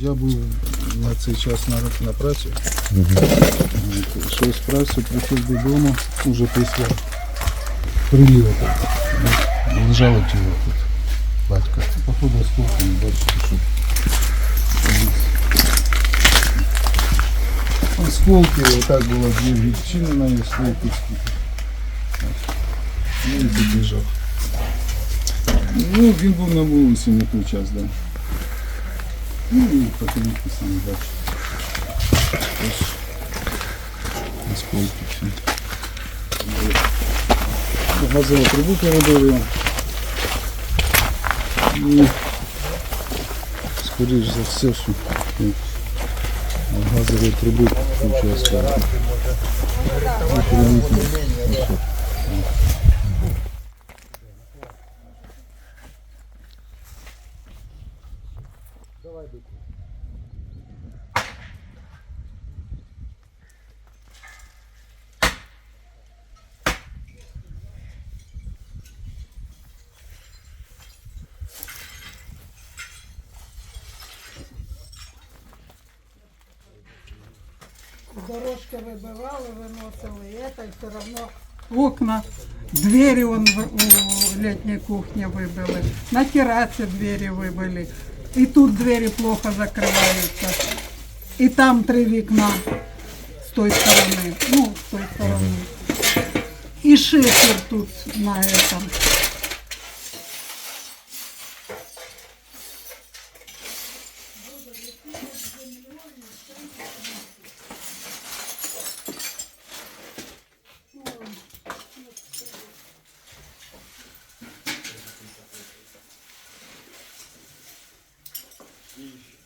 Я був на цей час на, на праці. От, Йшов з праці, прийшов додому уже після приліву. От, Лежало тіло тут. Батька. Походу осколками, бачите, що. Осколки, отак було дві відчинена і осколки скільки. Ну і підбіжав. Ну, він був на вулиці на той час, так. Да. Ну і по калітці самі бачите. Ось осколки всі. Газову трубу передали. І скоріш за все, що ну, газової труби включає Ну, перемітно. Дорожки выбивали, выносили, это, и все равно окна, двери он в- летней кухне выбили, на террасе двери выбили, и тут двери плохо закрываются, и там три вікна с той стороны, ну, с той стороны, и шифер тут на этом. Sheesh.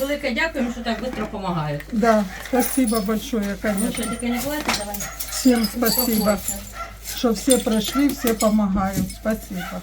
Велике дякуємо, що так швидко допомагають. Да, спасибо большое, Ну конечно. тільки не давай. Всем спасибо, что все прошли, все помогают. Спасибо.